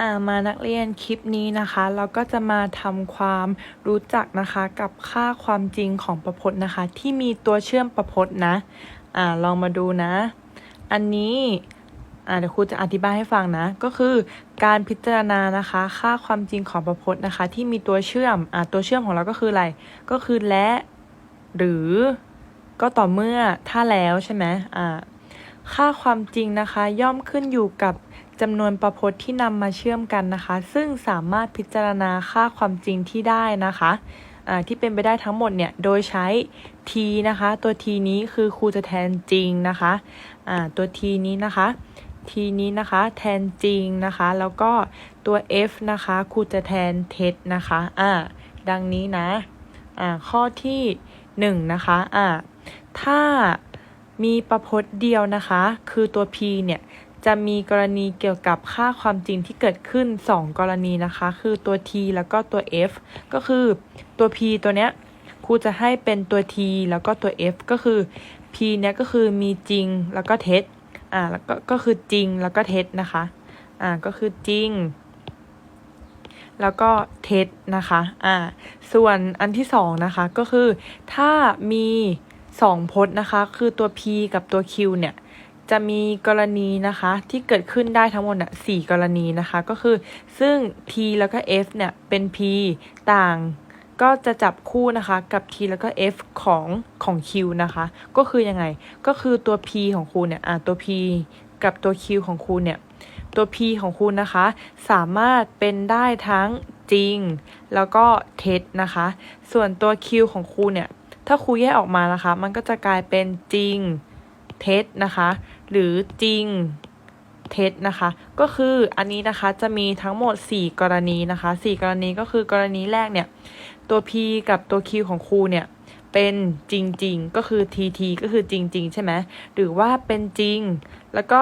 อ่ามานักเรียนคลิปนี้นะคะ เราก็จะมาทำความรู้จักนะคะกับค่าความจริงของประพจน์นะคะ ที่มีตัวเชื่อมประพจน์นะอ่าลองมาดูนะ อันนี้อ่าเดี๋ยวครูจะอธิบายให้ฟังนะ ก็คือการพิจารณานะคะ ค่าความจริงของประพจน์นะคะ ที่มีตัวเชื่อมอ่าตัวเชื่อมของเราก็คืออะไร ก็คือและหรือก็ต่อเมื่อถ้าแล้วใช่ไหมอ่าค่าความจริงนะคะ ย่อมขึ้นอยู่กับ จำนวนประพจน์ที่นำมาเชื่อมกันนะคะ ซึ่งสามารถพิจารณาค่าความจริงที่ได้นะคะที่เป็นไปได้ทั้งหมดเนี่ย โดยใช้ t นะคะ ตัว t นี้คือครูจะแทนจริงนะคะอ่าตัว t นี้นะคะ t นี้นะคะแทนจริงนะคะ แล้วก็ตัว f นะคะครูจะแทนเท็จนะคะอ่าดังนี้นะอ่าข้อที่หนึ่งนะคะอ่าถ้ามีประพจน์เดียวนะคะ คือตัว p เนี่ย จะมีกรณีเกี่ยวกับค่าความจริงที่เกิดขึ้น 2 กรณีนะคะ คือตัว t แล้วก็ตัว f ก็คือตัว p ตัวเนี้ยครูจะให้เป็นตัว t แล้วก็ตัว f ก็คือ p เนี้ยก็คือมีจริงแล้วก็เท็จอ่าแล้วก็ก็คือจริงแล้วก็เท็จนะคะอ่าก็คือจริง แล้วก็เท็จนะคะอ่าส่วนอันที่สองนะคะก็คือถ้ามีสองพจน์นะคะ คือตัว p กับตัว q เนี่ย จะมีกรณีนะคะที่เกิดขึ้นได้ทั้งหมดอะสี่กรณีนะคะ ก็คือซึ่ง t แล้วก็ f เนี่ยเป็น p ต่างก็จะจับคู่นะคะกับ t แล้วก็ f ของของ q นะคะ ก็คือยังไงก็คือตัว p ของครูเนี่ยอ่าตัว p กับตัว q ของครูเนี่ยตัว p ของคุณนะคะ สามารถเป็นได้ทั้งจริง แล้วก็เท็จนะคะ ส่วนตัว q ของครูเนี่ยถ้าครูแยกออกมานะคะ มันก็จะกลายเป็นจริงเท็จนะคะ หรือจริงเท็จนะคะ ก็คืออันนี้นะคะจะมีทั้งหมด 4 กรณีนะคะ 4 กรณีก็คือกรณีแรกเนี่ยตัว p กับตัว q ของครูเนี่ยเป็นจริง ๆ ก็คือ tt ก็คือจริง ๆ ใช่ไหมหรือว่าเป็นจริง แล้วก็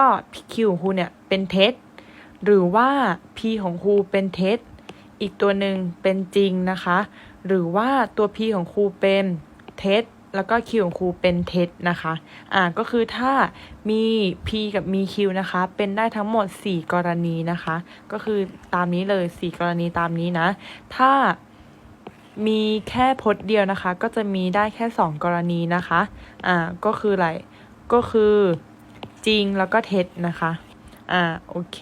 q ของครูเนี่ยเป็นเท็จหรือว่า p ของครูเป็นเท็จอีกตัวหนึ่งเป็นจริงนะคะ หรือว่าตัว p ของครูเป็นเท็จ แล้วก็ q ของครูเป็นเท็จนะคะ อ่า ก็คือถ้ามี p กับ มี q นะคะ เป็นได้ทั้งหมด 4 กรณีนะคะ ก็คือตามนี้เลย 4 กรณีตามนี้นะ ถ้ามีแค่พจน์เดียวนะคะ ก็จะมีได้แค่ 2 กรณีนะคะ อ่า ก็คืออะไร ก็คือจริงแล้วก็เท็จนะคะ อ่า โอเค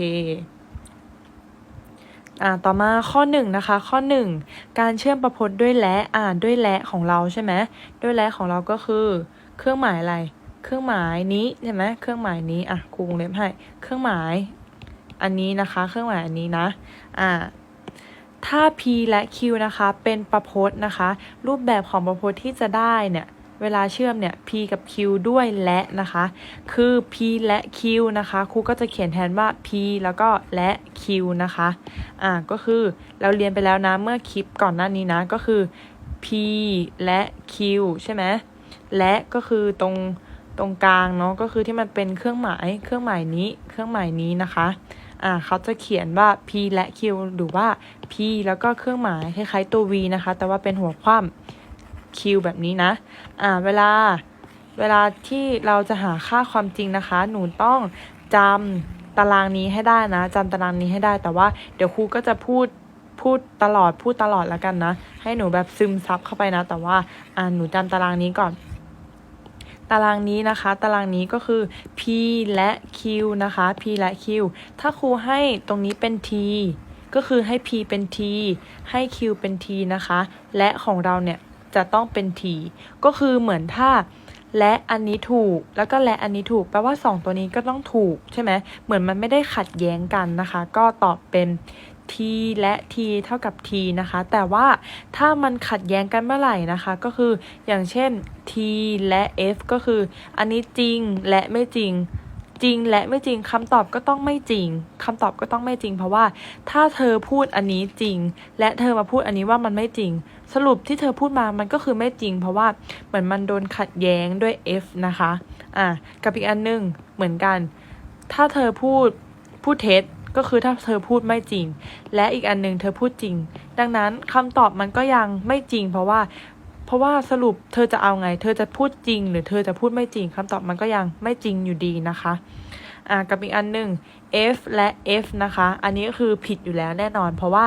อ่าต่อมาข้อหนึ่งนะคะข้อหนึ่งการเชื่อมประพจน์ด้วยและอ่านด้วยและของเราใช่ไหมด้วยและของเราก็คือ เครื่องหมายอะไร เครื่องหมายนี้ใช่ไหมเครื่องหมายนี้อะครูวงเล็บให้เครื่องหมายอันนี้นะคะ เครื่องหมายอันนี้นะอ่าถ้า p และ q นะคะ เป็นประพจน์นะคะ รูปแบบของประพจน์ที่จะได้เนี่ย เวลาเชื่อมเนี่ย p กับ q ด้วยและนะคะ คือ p และ q นะคะครูก็จะเขียนแทนว่า p แล้วก็และ q นะคะอ่าก็คือเราเรียนไปแล้วนะเมื่อคลิปก่อนหน้านี้นะก็คือ p และ q ใช่ไหมและก็คือตรงตรงกลางเนาะก็คือที่มันเป็นเครื่องหมายเครื่องหมายนี้เครื่องหมายนี้นะคะอ่าเขาจะเขียนว่า p และ q หรือว่า p แล้วก็เครื่องหมายคล้ายๆตัว v นะคะ แต่ว่าเป็นหัวคว่ำ q แบบนี้นะ อ่า เวลา เวลาที่เราจะหาค่าความจริงนะคะ หนูต้องจำตารางนี้ให้ได้นะจำตารางนี้ให้ได้ แต่ว่าเดี๋ยวครูก็จะพูด พูดตลอด พูดตลอดแล้วกันนะ ให้หนูแบบซึมซับเข้าไปนะ แต่ว่า อ่า หนูจำตารางนี้ก่อน ตารางนี้นะคะ ตารางนี้ก็คือ p และ q นะคะ p และ q ถ้าครูให้ตรงนี้เป็น t ก็คือให้ p เป็น t ให้ q เป็น t นะคะ และของเราเนี่ย จะต้องเป็น t ก็คือเหมือนถ้าและอันนี้ถูกแล้วก็และอันนี้ถูกแปลว่า 2 ตัวนี้ก็ต้องถูกใช่ไหมเหมือนมันไม่ได้ขัดแย้งกันนะคะ ก็ตอบเป็น t และ t เท่ากับ t นะคะ แต่ว่าถ้ามันขัดแย้งกันเมื่อไหร่นะคะ ก็คืออย่างเช่น t และ f ก็คือ อันนี้จริงและไม่จริง จริงและไม่จริงคำตอบก็ต้องไม่จริงคำตอบก็ต้องไม่จริง เพราะว่าถ้าเธอพูดอันนี้จริง และเธอมาพูดอันนี้ว่ามันไม่จริง สรุปที่เธอพูดมามันก็คือไม่จริง เพราะว่าเหมือนมันโดนขัดแย้งด้วย f นะคะอะกับอีกอันหนึงเหมือนกัน ถ้าเธอพูดพูดเท็จก็คือถ้าเธอพูดไม่จริง และอีกอันหนึ่งเธอพูดจริง ดังนั้นคำตอบมันก็ยังไม่จริง เพราะว่า ราะว่าสรุปเธอจะเอาไง เธอจะพูดจริง หรือเธอจะพูดไม่จริงคำตอบมันก็ยังไม่จริงอยู่ดีนะคะอ่ากับอีกอันหนึ่ง f และ f นะคะ อันนี้ก็คือผิดอยู่แล้วแน่นอน เพราะว่า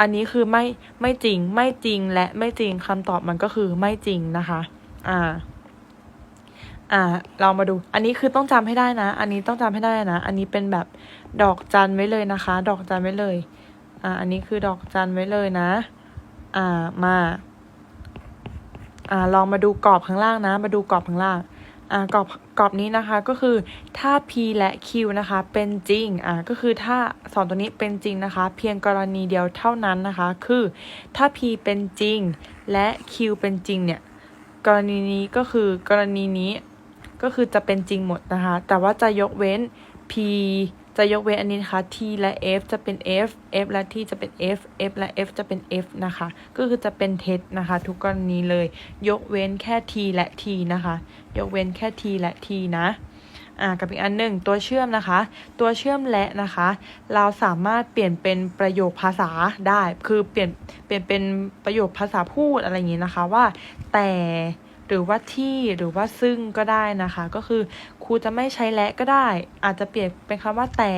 อันนี้คือไม่ไม่จริงไม่จริงและไม่จริงคำตอบมันก็คือไม่จริงนะคะอ่าอ่า เรามาดู อันนี้คือต้องจำให้ได้นะ อันนี้ต้องจำให้ได้นะ อันนี้เป็นแบบดอกจันไว้เลยนะคะ ดอกจันไว้เลย อ่า อันนี้คือดอกจันไว้เลยนะ อ่า มา อ่าลองมาดูกรอบข้างล่างนะ มาดูกรอบข้างล่างอ่ากรอบกรอบนี้นะคะก็คือถ้า p และ q นะคะเป็นจริงอ่าก็คือถ้าสองตัวนี้เป็นจริงนะคะ เพียงกรณีเดียวเท่านั้นนะคะ คือถ้า p เป็นจริง และ q เป็นจริงเนี่ยกรณีนี้ก็คือกรณีนี้ก็คือจะเป็นจริงหมดนะคะ แต่ว่าจะยกเว้น p จะยกเว้นอันนี้นะคะ t และ f จะเป็น f f และ t จะเป็น f f และ f จะเป็น f นะคะ ก็คือจะเป็นเท็จนะคะ ทุกกรณีเลย ยกเว้นแค่ t และ t นะคะ ยกเว้นแค่ t และ t นะอ่ากับอีกอันหนึ่งตัวเชื่อมนะคะ ตัวเชื่อมและนะคะ เราสามารถเปลี่ยนเป็นประโยคภาษาได้ คือเปลี่ยนเปลี่ยนเป็นประโยคภาษาพูดอะไรอย่างนี้นะคะว่า แต่หรือว่าที่หรือว่าซึ่งก็ได้นะคะ ก็คือ รูจะไม่ใช้และก็ได้ อาจจะเปลี่ยนเป็นคำว่าแต่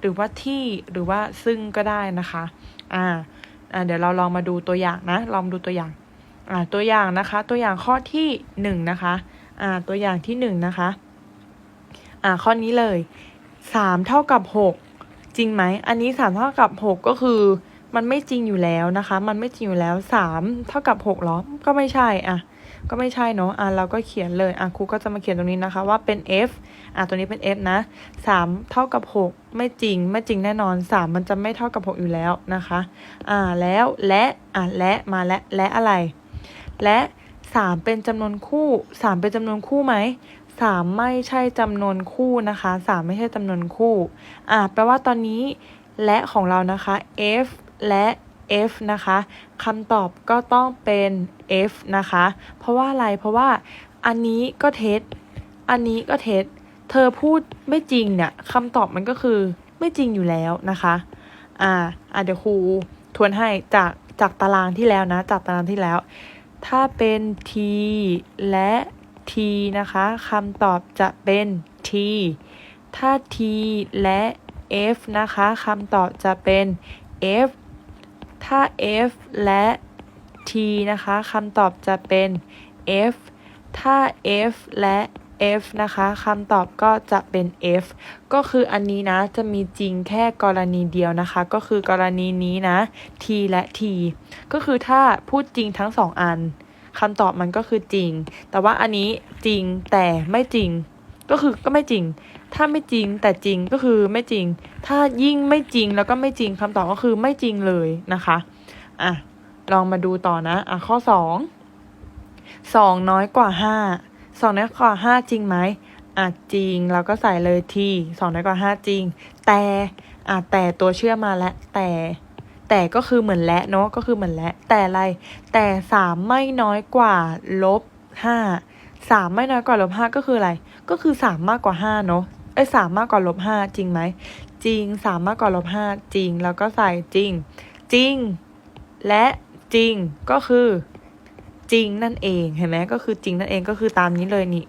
หรือว่าที่หรือว่าซึ่งก็ได้นะคะอ่าอ่าเดี๋ยวเราลองมาดูตัวอย่างนะ ลองดูตัวอย่างอ่าตัวอย่างนะคะ ตัวอย่างข้อที่หนึ่งนะคะอ่าตัวอย่างที่หนึ่งนะคะอ่าข้อนี้เลยสามเท่ากับหกจริงไหม อันนี้สามเท่ากับหกก็คือ มันไม่จริงอยู่แล้วนะคะ มันไม่จริงอยู่แล้วสามเท่ากับหกหรอ ก็ไม่ใช่อะ ก็ไม่ใช่เนาะอะเราก็เขียนเลยอะครูก็จะมาเขียนตรงนี้นะคะ ว่าเป็น f อะตัวนี้เป็น f นะสามเท่ากับหกไม่จริงไม่จริงแน่นอนสามมันจะไม่เท่ากับหกอยู่แล้วนะคะอ่าแล้วและอะและมาและและอะไร และสามเป็นจำนวนคู่สามเป็นจำนวนคู่ไหมสามไม่ใช่จำนวนคู่นะคะสามไม่ใช่จำนวนคู่อ่าแปลว่าตอนนี้และของเรานะคะ f และ f นะคะคำตอบก็ต้องเป็น f นะคะ เพราะว่าอะไร เพราะว่าอันนี้ก็เท็จ อันนี้ก็เท็จ เธอพูดไม่จริงเนี่ยคำตอบมันก็คือไม่จริงอยู่แล้วนะคะ อ่าอ่าเดี๋ยวครูทวนให้จากจากตารางที่แล้วนะ จากตารางที่แล้ว ถ้าเป็น t และ t นะคะคำตอบจะเป็น t ถ้า t และ f นะคะคำตอบจะเป็น f ถ้า f และ t นะคะคำตอบจะเป็น f ถ้า f และ f นะคะคำตอบก็จะเป็น f ก็คืออันนี้นะจะมีจริงแค่กรณีเดียวนะคะ ก็คือกรณีนี้นะ t และ t ก็คือถ้าพูดจริงทั้งสองอันคำตอบมันก็คือจริง แต่ว่าอันนี้จริงแต่ไม่จริง ก็คือก็ไม่จริง ถ้าไม่จริงแต่จริงก็คือไม่จริง ถ้ายิ่งไม่จริงแล้วก็ไม่จริงคำตอบก็คือไม่จริงเลยนะคะอะลองมาดูต่อนะอะข้อสองสองน้อยกว่าห้าสองน้อยกว่าห้าจริงไหมอะจริงเราก็ใส่เลยทีสองน้อยกว่าห้าจริง แต่อะแต่ตัวเชื่อมาแล้วแต่ แต่ก็คือเหมือนและเนาะก็คือเหมือนและ แต่อะไร แต่สามไม่น้อยกว่าลบห้าสามไม่น้อยกว่าลบห้าก็คืออะไร ก็คือสามมากกว่าห้าเนาะ เอ้ยสามมากกว่าลบห้าจริงไหม จริงสามมากกว่าลบห้าจริง แล้วก็ใส่จริง จริง และจริงก็คือจริงนั่นเองเห็นไหมก็คือจริงนั่นเองก็คือตามนี้เลยนี่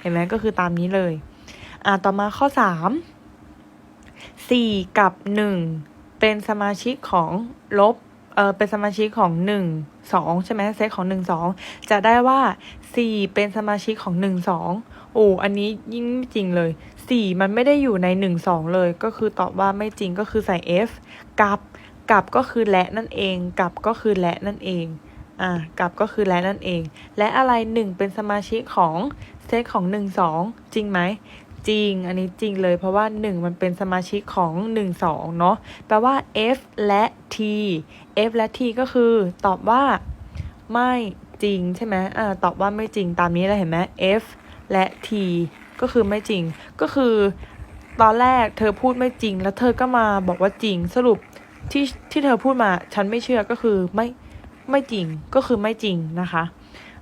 เห็นไหมก็คือตามนี้เลย อ่าต่อมาข้อสามสี่กับหนึ่งเป็นสมาชิกของลบเออเป็นสมาชิกของหนึ่งสองใช่ไหมเซตของหนึ่งสองจะได้ว่าสี่เป็นสมาชิกของหนึ่งสอง โอ้อันนี้ยิ่งไม่จริงเลยสี่มันไม่ได้อยู่ในหนึ่งสองเลย ก็คือตอบว่าไม่จริงก็คือใส่ f กับกับก็คือและนั่นเอง กับก็คือและนั่นเองอ่ากับก็คือและนั่นเอง และอะไรหนึ่งเป็นสมาชิกของเซตของหนึ่งสองจริงไหมจริง อันนี้จริงเลยเพราะว่าหนึ่งมันเป็นสมาชิกของหนึ่งสองเนาะแปลว่า f และ t f และ t ก็คือตอบว่าไม่จริงใช่ไหมอ่าตอบว่าไม่จริงตามนี้เลยเห็นไหม f และ t ก็คือไม่จริง ก็คือตอนแรกเธอพูดไม่จริง แล้วเธอก็มาบอกว่าจริงสรุปที่ที่เธอพูดมาฉันไม่เชื่อก็คือไม่ไม่จริงก็คือไม่จริงนะคะ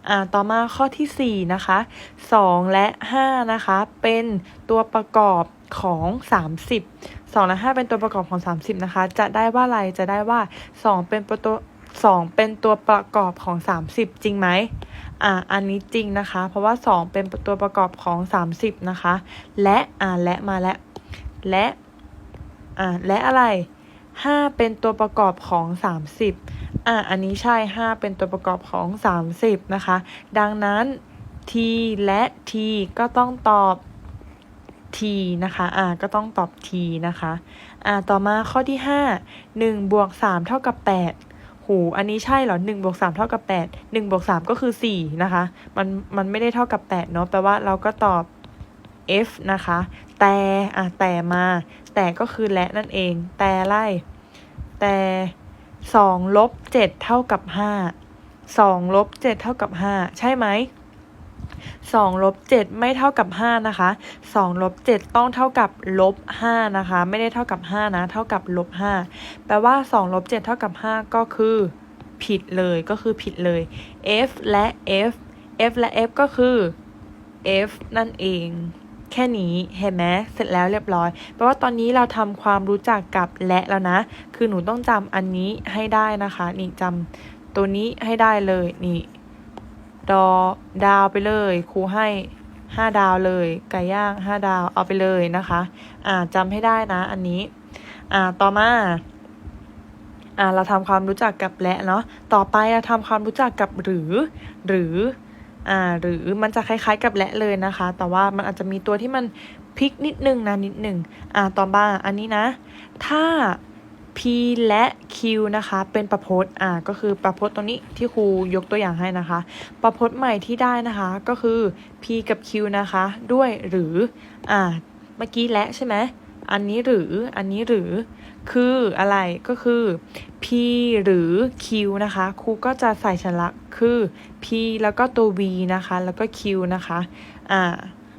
อ่าต่อมาข้อที่สี่นะคะสองและห้านะคะ เป็นตัวประกอบของสามสิบสองและห้าเป็นตัวประกอบของสามสิบนะคะ จะได้ว่าอะไรจะได้ว่าสองเป็นประตัวสองเป็นตัวประกอบของสามสิบจริงไหม อ่าอันนี้จริงนะคะ เพราะว่าสองเป็นตัวประกอบของสามสิบนะคะ และอ่าและมาและและอ่าและอะไรห้าเป็นตัวประกอบของสามสิบอ่าอันนี้ใช่ห้าเป็นตัวประกอบของสามสิบนะคะ ดังนั้น t และ t ก็ต้องตอบ t นะคะอ่าก็ต้องตอบ t นะคะอ่าต่อมาข้อที่ห้าหนึ่งบวกสามเท่ากับแปด หูอันนี้ใช่เหรอหนึ่งบวกสามเท่ากับแปดหนึ่งบวกสามก็คือสี่นะคะ มันมันไม่ได้เท่ากับแปดเนาะแปลว่าเราก็ตอบ f นะคะ แต่อะแต่มา แต่ก็คือและนั่นเอง แต่ไล่ แต่สองลบเจ็ดเท่ากับห้าสองลบเจ็ดเท่ากับห้าใช่ไหม สองลบเจ็ดไม่เท่ากับห้านะคะสองลบเจ็ดต้องเท่ากับลบห้านะคะ ไม่ได้เท่ากับห้านะ เท่ากับลบห้าแปลว่าสองลบเจ็ดเท่ากับห้าก็คือ ผิดเลยก็คือผิดเลย f และ f f และ f ก็คือ f นั่นเองแค่นี้เห็นไหมเสร็จแล้วเรียบร้อย แปลว่าตอนนี้เราทำความรู้จักกับและแล้วนะ คือหนูต้องจำอันนี้ให้ได้นะคะ นี่จำตัวนี้ให้ได้เลยนี่ ดอดาวไปเลยครูให้ห้าดาวเลย ไก่ย่างห้าดาวเอาไปเลยนะคะ อ่าจำให้ได้นะอันนี้ อ่าต่อมาอ่าเราทำความรู้จักกับและเนาะต่อไปเราทำความรู้จักกับหรือ หรืออ่าหรือมันจะคล้ายๆกับและเลยนะคะ แต่ว่ามันอาจจะมีตัวที่มันพลิกนิดนึงนะนิดนึงอ่าต่อมาอันนี้นะ ถ้า p และ q นะคะ เป็นประพจน์อ่าก็คือประพจน์ตรงนี้ที่ครูยกตัวอย่างให้นะคะ ประพจน์ใหม่ที่ได้นะคะก็คือ p กับ q นะคะ ด้วยหรืออ่าเมื่อกี้และใช่ไหมอันนี้หรืออันนี้หรือคืออะไรก็คือ p หรือ q นะคะครูก็จะใส่สัญลักคือ p แล้วก็ตัว v นะคะ แล้วก็ q นะคะอ่า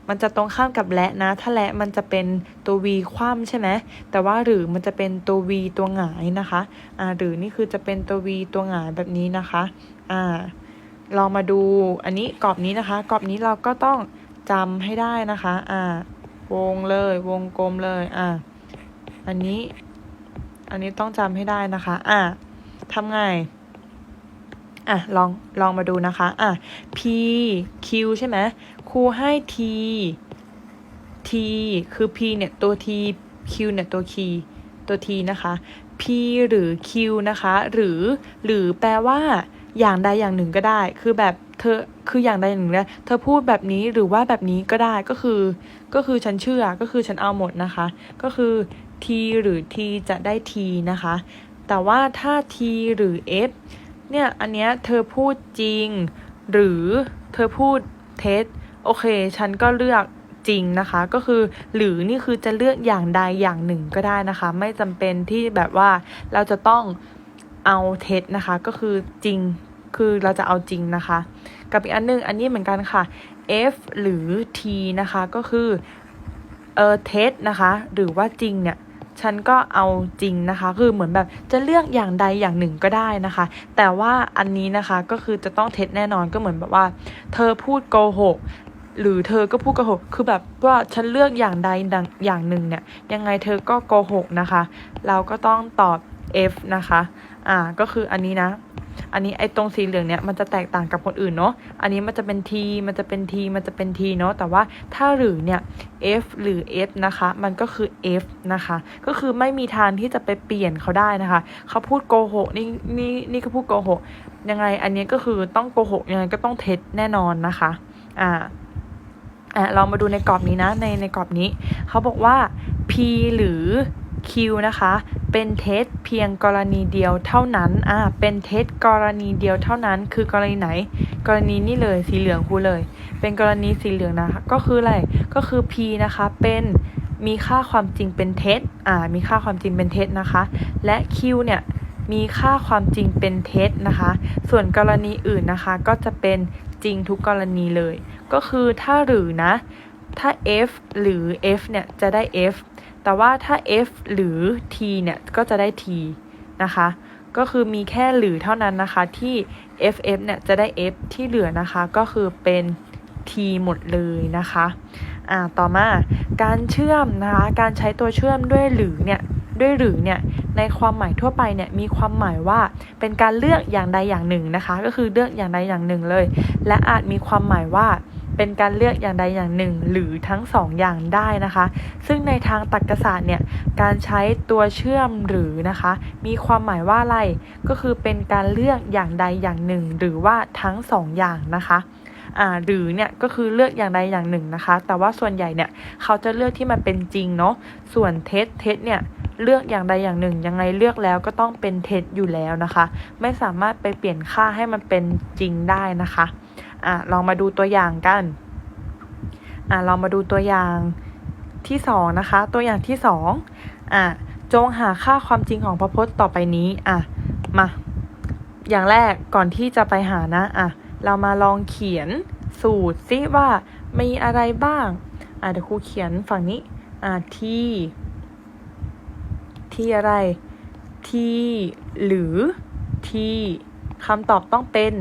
มันจะตรงข้ามกับและนะ ถ้าและมันจะเป็นตัว v คว่ำใช่ไหมแต่ว่าหรือมันจะเป็นตัว v ตัวหงายนะคะอ่าหรือนี่คือจะเป็นตัว v ตัวหงายแบบนี้นะคะอ่าลองมาดูอันนี้กรอบนี้นะคะกรอบนี้เราก็ต้องจำให้ได้นะคะอ่าวงเลยวงกลมเลยอ่าอันนี้ อันนี้ต้องจำให้ได้นะคะอ่าทำไงอะลองลองมาดูนะคะอะ p q ใช่ไหม รูให้ t t คือ p เนี่ย ตัว t q เนี่ย ตัว k ตัว t นะคะ p หรือ q นะคะ หรือ หรือแปลว่า อย่างใดอย่างหนึ่งก็ได้ คือแบบเธอ คืออย่างใดอย่างหนึ่งนี่ยเธอพูดแบบนี้หรือว่าแบบนี้ก็ได้ ก็คือ ก็คือฉันเชื่อ ก็คือฉันเอาหมดนะคะ ก็คือ t หรือ t จะได้ t นะคะ แต่ว่าถ้า t หรือ f เนี่ย อันเนี้ยเธอพูดจริง หรือเธอพูดเท็จ โอเค ฉันก็เลือกจริงนะคะ ก็คือหรือนี่คือจะเลือกอย่างใดอย่างหนึ่งก็ได้นะคะ ไม่จำเป็นที่แบบว่าเราจะต้องเอาเท็จนะคะ ก็คือจริงคือเราจะเอาจริงนะคะ กับอีกอันหนึงอันนี้เหมือนกันค่ะ f หรือ t นะคะ ก็คือเออเท็จนะคะ หรือว่าจริงเนี่ยฉันก็เอาจริงนะคะ คือเหมือนแบบจะเลือกอย่างใดอย่างหนึ่งก็ได้นะคะ แต่ว่าอันนี้นะคะก็คือจะต้องเท็จแน่นอนก็เหมือนแบบว่า เธอพูดโกหก หรือเธอก็พูดโกหก คือแบบว่าฉันเลือกอย่างใดอย่างหนึ่งเนี่ย ยังไงเธอก็โกหกนะคะ เราก็ต้องตอบ F นะคะ อ่า ก็คืออันนี้นะ อันนี้ไอ้ตรงสีเหลืองเนี่ยมันจะแตกต่างกับคนอื่นเนาะ อันนี้มันจะเป็น T มันจะเป็น T มันจะเป็น T เนาะ แต่ว่าถ้าหรือเนี่ย F หรือ F นะคะ มันก็คือ F นะคะ ก็คือไม่มีทางที่จะไปเปลี่ยนเขาได้นะคะ เขาพูดโกหกนี่นี่นี่ก็พูดโกหก ยังไงอันนี้ก็คือต้องโกหกยังไงก็ต้องเท็จแน่นอนนะคะ อ่า อะเรามาดูในกรอบนี้นะในในกรอบนี้ เขาบอกว่า P หรือ Q นะคะ เป็นเท็จเพียงกรณีเดียวเท่านั้นอ่าเป็นเท็จกรณีเดียวเท่านั้น คือกรณีไหน กรณีนี่เลยสีเหลืองคูเลย เป็นกรณีสีเหลืองนะคะก็คืออะไรก็คือ P นะคะเป็นมีค่าความจริงเป็นเท็จอ่ามีค่าความจริงเป็นเท็จนะคะ และ Q เนี่ยมีค่าความจริงเป็นเท็จนะคะ ส่วนกรณีอื่นนะคะก็จะเป็นจริงทุกกรณีเลย ก็คือถ้าหรือนะ ถ้า F หรือ F เนี่ยจะได้ F แต่ว่าถ้า F หรือ T เนี่ยก็จะได้ T นะคะ ก็คือมีแค่หรือเท่านั้นนะคะที่ FF เนี่ยจะได้ F ที่เหลือนะคะก็คือเป็น T หมดเลยนะคะอ่าต่อมาการเชื่อมนะคะการใช้ตัวเชื่อมด้วยหรือเนี่ยด้วยหรือเนี่ยในความหมายทั่วไปเนี่ยมีความหมายว่าเป็นการเลือกอย่างใดอย่างหนึ่งนะคะ ก็คือเลือกอย่างใดอย่างหนึ่งเลย และอาจมีความหมายว่า เป็นการเลือกอย่างใดอย่างหนึ่ง หรือทั้งสองอย่างได้นะคะ ซึ่งในทางตรรกศาสตร์เนี่ยการใช้ตัวเชื่อมหรือนะคะ มีความหมายว่าอะไรก็คือเป็นการเลือกอย่างใดอย่างหนึ่ง หรือว่าทั้งสองอย่างนะคะอ่าหรือเนี่ยก็คือเลือกอย่างใดอย่างหนึ่งนะคะ แต่ว่าส่วนใหญ่เนี่ยเขาจะเลือกที่มันเป็นจริงเนาะส่วนเท็จเท็จเนี่ยเลือกอย่างใดอย่างหนึ่ง ยังไงเลือกแล้วก็ต้องเป็นเท็จอยู่แล้วนะคะ ไม่สามารถไปเปลี่ยนค่าให้มันเป็นจริงได้นะคะ อะลองมาดูตัวอย่างกันอะลองมาดูตัวอย่างที่สองนะคะ ตัวอย่างที่สองอะจงหาค่าความจริงของพระพจน์ต่อไปนี้อะมาอย่างแรกก่อนที่จะไปหานะอะเรามาลองเขียนสูตรซิว่ามีอะไรบ้างอะเดี๋ยวครูเขียนฝั่งนี้อะที่ที่อะไร ที่ หรือ ที่คำตอบต้องเป็น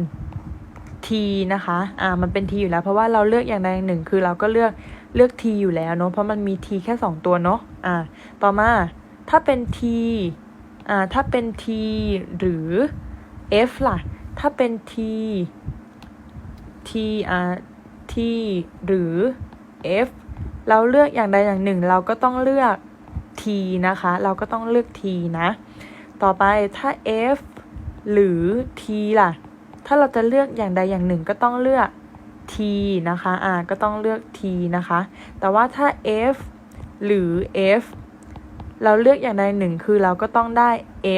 ทีนะคะอ่ามันเป็นทีอยู่แล้ว เพราะว่าเราเลือกอย่างใดอย่างหนึ่ง คือเราก็เลือกเลือกทีอยู่แล้วเนาะเพราะมันมีทีแค่สองตัวเนาะอ่าต่อมาถ้าเป็นทีอ่าถ้าเป็นทีหรือ f ล่ะ ถ้าเป็น t t อ่า t หรือ f เราเลือกอย่างใดอย่างหนึ่ง เราก็ต้องเลือก t นะคะ เราก็ต้องเลือก t นะ ต่อไปถ้า f หรือ t ล่ะ ถ้าเราจะเลือกอย่างใดอย่างหนึ่งก็ต้องเลือก t นะคะอ่าก็ต้องเลือก t นะคะ แต่ว่าถ้า f หรือ f เราเลือกอย่างใดหนึ่งคือเราก็ต้องได้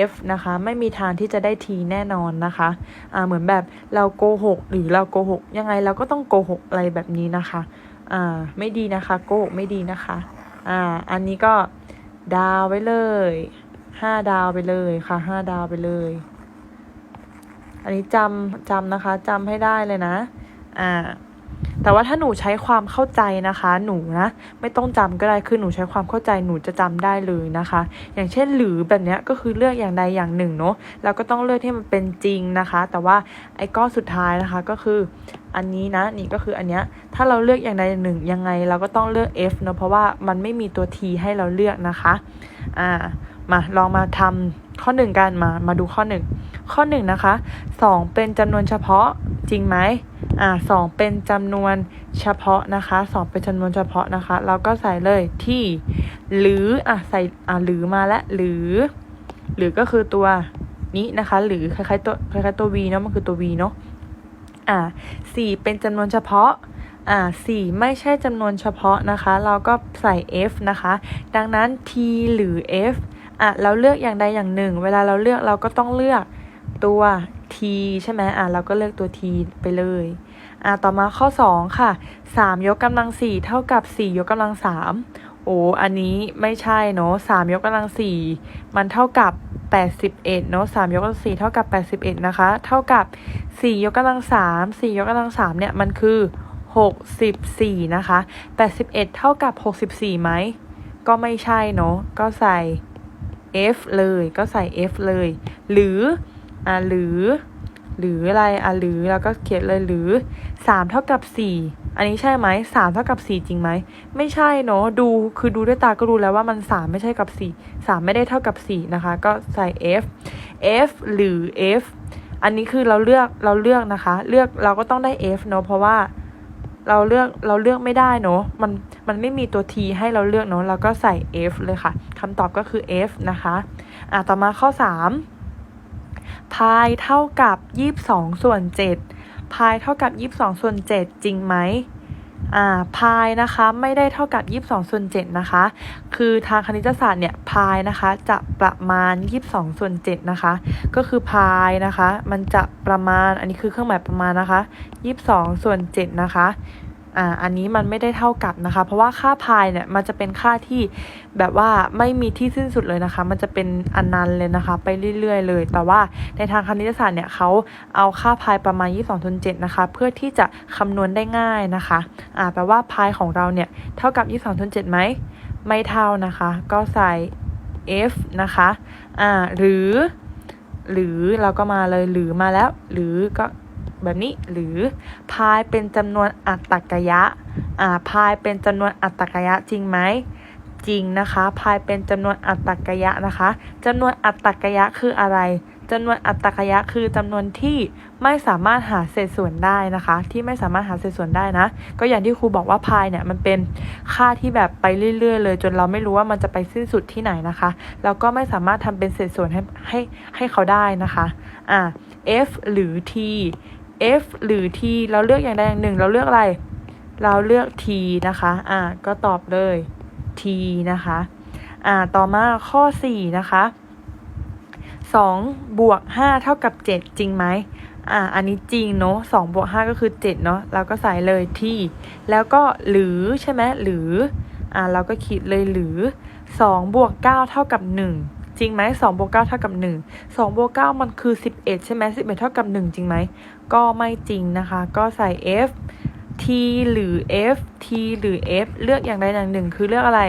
f นะคะ ไม่มีทางที่จะได้ t แน่นอนนะคะอ่าเหมือนแบบเราโกหกหรือเราโกหกยังไงเราก็ต้องโกหกอะไรแบบนี้นะคะอ่าไม่ดีนะคะโกหกไม่ดีนะคะอ่าอันนี้ก็ดาวไว้เลยห้าดาวไปเลยค่ะห้าดาวไปเลย อันนี้จำจำนะคะจำให้ได้เลยนะ อ่า แต่ว่าถ้าหนูใช้ความเข้าใจนะคะ หนูนะไม่ต้องจำก็ได้คือหนูใช้ความเข้าใจหนูจะจำได้เลยนะคะ อย่างเช่นหรือแบบเนี้ยก็คือเลือกอย่างใดอย่างหนึ่งเนาะเราก็ต้องเลือกที่มันเป็นจริงนะคะ แต่ว่าไอ้ก้อนสุดท้ายนะคะก็คืออันนี้นะนี่ก็คืออันเนี้ยถ้าเราเลือกอย่างใดอย่างหนึ่งยังไง เราก็ต้องเลือก F เนาะเพราะว่ามันไม่มีตัว T ให้เราเลือกนะคะอ่า มาลองมาทำข้อหนึ่งกันมามาดูข้อหนึ่งข้อหนึ่งนะคะสองเป็นจำนวนเฉพาะจริงไหมอ่าสองเป็นจำนวนเฉพาะนะคะสองเป็นจำนวนเฉพาะนะคะเราก็ใส่เลยที่ หรืออะใส่อ่าหรือมาแล้วหรือ หรือก็คือตัวนี้นะคะ หรือคล้ายๆตัวคล้ายๆตัว v เนาะมันคือตัว v เนาะอ่าสี่เป็นจำนวนเฉพาะอ่าสี่ไม่ใช่จำนวนเฉพาะนะคะ เราก็ใส่ f นะคะ ดังนั้น t หรือ f อะเราเลือกอย่างใดอย่างหนึ่ง เวลาเราเลือกเราก็ต้องเลือกตัว t ใช่ไหมอะเราก็เลือกตัว t ไปเลยอะต่อมาข้อ 2 ค่ะ 3 ยกกำลัง 4 เท่ากับ 4 ยกกำลัง 3 โอ้อันนี้ไม่ใช่เนาะ3ยกกำลัง 4 มันเท่ากับ 81เนาะ3ยกกำลัง 4 เท่ากับ 81 นะคะ เท่ากับ 4 ยกกำลัง 3 4 ยกกำลัง 3 เนี่ย มันคือ 64 นะคะ 81 เท่ากับ 64ไหม ก็ไม่ใช่เนาะก็ใส่ f เลยก็ใส่ f เลย หรืออ่าหรือ หรืออะไรอะหรือเราก็เขียนเลยหรือ 3 เท่ากับ 4 อันนี้ใช่ไหม3เท่ากับ 4 จริงไหม ไม่ใช่เนาะดูคือดูด้วยตาก็รู้แล้วว่ามัน 3 ไม่ใช่กับ 4 3 ไม่ได้เท่ากับ 4 นะคะ ก็ใส่ f f หรือ f อันนี้คือเราเลือกเราเลือกนะคะ เลือกเราก็ต้องได้ f เนาะเพราะว่าเราเลือกเราเลือกไม่ได้เนาะมัน มันไม่มีตัว t ให้เราเลือกเนาะเราก็ใส่ f เลยค่ะคำตอบก็คือ f นะคะอะต่อมาข้อ 3 พายเท่ากับ 22 ส่วน 7 พายเท่ากับ 22 ส่วน 7 จริงไหมอ่าพายนะคะไม่ได้เท่ากับ 22 ส่วน 7 นะคะ คือทางคณิตศาสตร์เนี่ยพายนะคะจะประมาณ 22 ส่วน 7 นะคะ ก็คือพายนะคะ มันจะประมาณอันนี้คือเครื่องหมายประมาณนะคะ 22 ส่วน 7 นะคะ อ่าอันนี้มันไม่ได้เท่ากับนะคะ เพราะว่าค่าพายเนี่ยมันจะเป็นค่าที่แบบว่าไม่มีที่สิ้นสุดเลยนะคะ มันจะเป็นอนันต์เลยนะคะ ไปเรื่อยๆ เลย แต่ว่าในทางคณิตศาสตร์เนี่ยเขาเอาค่าพายประมาณ 22ส่วน7นะคะ เพื่อที่จะคำนวณได้ง่ายนะคะอ่าแปลว่าพายของเราเนี่ยเท่ากับ 22ส่วน7ไหมไม่เท่านะคะ ก็ใส่ f นะคะอ่าหรือ หรือเราก็มาเลยหรือมาแล้ว หรือก็ แบบนี้ หรือพายเป็นจำนวนอัตตกยะอ่าพายเป็นจำนวนอัตตกยะจริงไหมจริงนะคะพายเป็นจำนวนอัตตกยะนะคะจำนวนอัตตกยะคืออะไรจำนวนอัตตกยะคือจำนวนที่ไม่สามารถหาเศษส่วนได้นะคะ ที่ไม่สามารถหาเศษส่วนได้นะ ก็อย่างที่ครูบอกว่าพายเนี่ยมันเป็นค่าที่แบบไปเรื่อยๆเลย จนเราไม่รู้ว่ามันจะไปสิ้นสุดที่ไหนนะคะแล้วก็ไม่สามารถทำเป็นเศษส่วนให้ให้ให้เขาได้นะคะอ่า f หรือ t f หรือ t เราเลือกอย่างใดอย่างหนึ่ง เราเลือกอะไร เราเลือก t นะคะ อ่า ก็ตอบเลย t นะคะ อ่า ต่อมาข้อ 4 นะคะ 2 บวก 5 เท่ากับ 7 จริงไหมอ่า อันนี้จริงเนาะ2บวก5ก็คือ7เนาะเราก็ใส่เลยที่ แล้วก็หรือใช่ไหมหรือ อ่า เราก็ขีดเลยหรือ2บวก9เท่ากับ1 จริงไหม2บวก9เท่ากับ1 2บวก9มันคือ11ใช่ไหม11เอ็ดเท่ากับ1จริงไหม ก็ไม่จริงนะคะ ก็ใส่ f t หรือ f t หรือ f เลือกอย่างใดอย่างหนึ่ง คือเลือกอะไร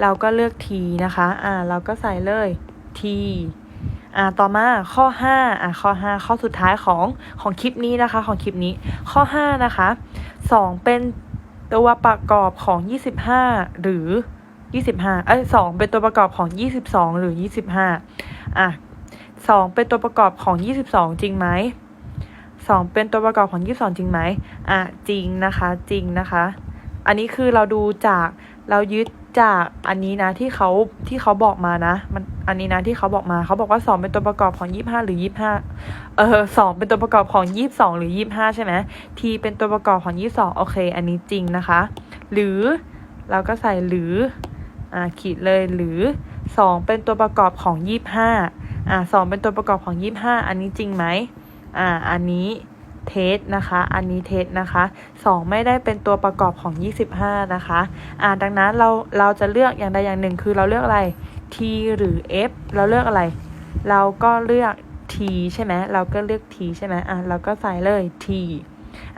เราก็เลือก t นะคะ อ่า เราก็ใส่เลย t อ่า ต่อมาข้อ 5 อ่าข้อ 5 ข้อสุดท้ายของของคลิปนี้นะคะ ของคลิปนี้ ข้อ 5 นะคะ 2 เป็นตัวประกอบของ 25 หรือ 25เอ้ย2เป็นตัวประกอบของ22หรือ25อะ2เป็นตัวประกอบของ22จริงไหม2เป็นตัวประกอบของ22จริงไหมอะจริงนะคะ จริงนะคะ อันนี้คือเราดูจากเรายึดจากอันนี้นะที่เขาที่เขาบอกมานะ มันอันนี้นะที่เขาบอกมาเขาบอกว่า2เป็นตัวประกอบของ25หรือ25เออ2เป็นตัวประกอบของ22หรือ25ใช่ไหม t เป็นตัวประกอบของ22โอเค อันนี้จริงนะคะ หรือเราก็ใส่หรือ อ่าขีดเลยหรือ 2 เป็นตัวประกอบของ 25อ่า2เป็นตัวประกอบของ 25 อันนี้จริงไหมอ่าอันนี้เทสนะคะ อันนี้เทสนะคะ 2 ไม่ได้เป็นตัวประกอบของ 25 นะคะอ่าดังนั้นเราเราจะเลือกอย่างใดอย่างหนึ่ง คือเราเลือกอะไร t หรือ f เราเลือกอะไร เราก็เลือก t ใช่ไหมเราก็เลือก t ใช่ไหมอ่าเราก็ใส่เลย t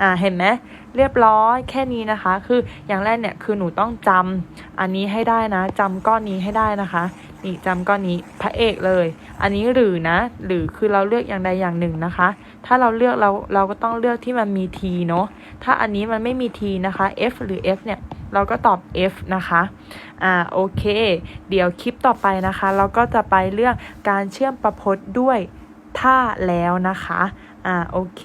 อ่าเห็นไหมเรียบร้อยแค่นี้นะคะ คืออย่างแรกเนี่ยคือหนูต้องจำอันนี้ให้ได้นะจำก้อนนี้ให้ได้นะคะนี่จำก้อนนี้พระเอกเลย อันนี้หรือนะ หรือคือเราเลือกอย่างใดอย่างหนึ่งนะคะ ถ้าเราเลือกเราเราก็ต้องเลือกที่มันมี t เนาะถ้าอันนี้มันไม่มี t นะคะ f หรือ f เนี่ยเราก็ตอบ f นะคะ อ่า โอเค เดี๋ยวคลิปต่อไปนะคะ เราก็จะไปเรื่องการเชื่อมประพจน์ด้วยท่าแล้วนะคะ อ่า โอเค